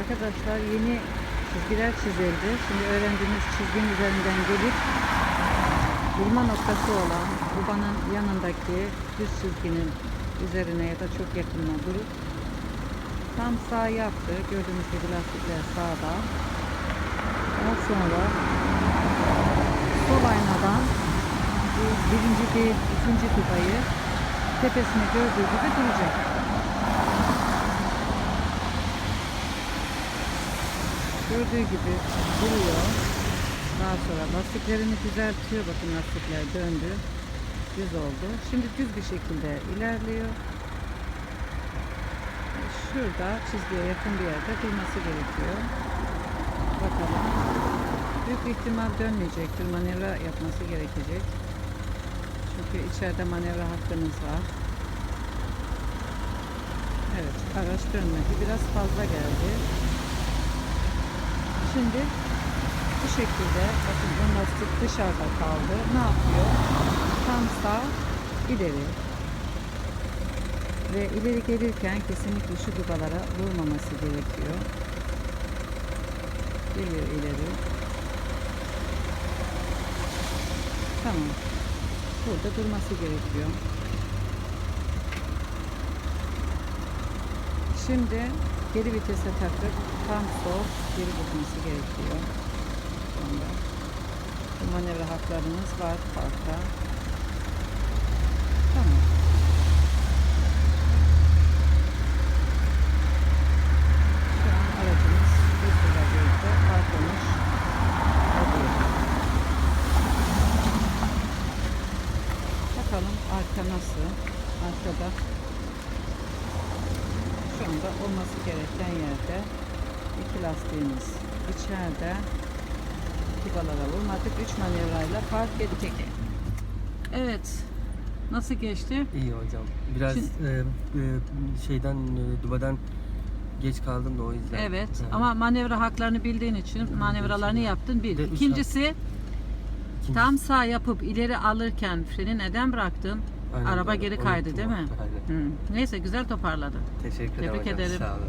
Arkadaşlar yeni çizgiler çizildi. Şimdi öğrendiğiniz çizginin üzerinden gelip vurma noktası olan kubanın yanındaki düz çizginin üzerine ya da çok yakınına durup tam sağ yaptı. Gördüğünüz gibi lastikler sağda. Daha sonra sol aynadan bu birinci değil ikinci kubayı tepesine gördüğü gibi duracak. Gördüğü gibi duruyor. Daha sonra lastiklerini düzeltiyor. Bakın lastikler döndü. Düz oldu. Şimdi düz bir şekilde ilerliyor. Şurada çizgiye yakın bir yerde durması gerekiyor. Bakalım. Büyük ihtimal dönmeyecektir. Manevra yapması gerekecek. Çünkü içeride manevra hakkınız var. Evet, araç dönmedi. Biraz fazla geldi. Şimdi bu şekilde bakın ön lastik dışarıda kaldı. Ne yapıyor? Tam sağ ileri. Ve ileri gelirken kesinlikle şu dubalara vurmaması gerekiyor. Geliyor ileri. Tamam. Burada durması gerekiyor. Şimdi geri vitese takıp tam sol geri gitmesi gerekiyor. Sonra bu manevra haklarınız var parkta. Tamam. Şu an aracımız düz virajda park olmuş. Bakalım arka nasıl? Arkada anda olması gereken yerde iki lastiğimiz içeride kubalara vurmadık. Üç manevrayla park edecek. Evet. Nasıl geçti? İyi hocam. Biraz Şimdi- e, e, şeyden e, dubadan geç kaldım da o yüzden. Evet. Evet. Ama manevra haklarını bildiğin için manevralarını yaptın. Bir. İkincisi İkinci- tam sağ yapıp ileri alırken freni neden bıraktın? Aynen Araba geri kaydı değil mi? Hı. Neyse güzel toparladın. Teşekkür ederim Tebrik ederim. Sağ olun.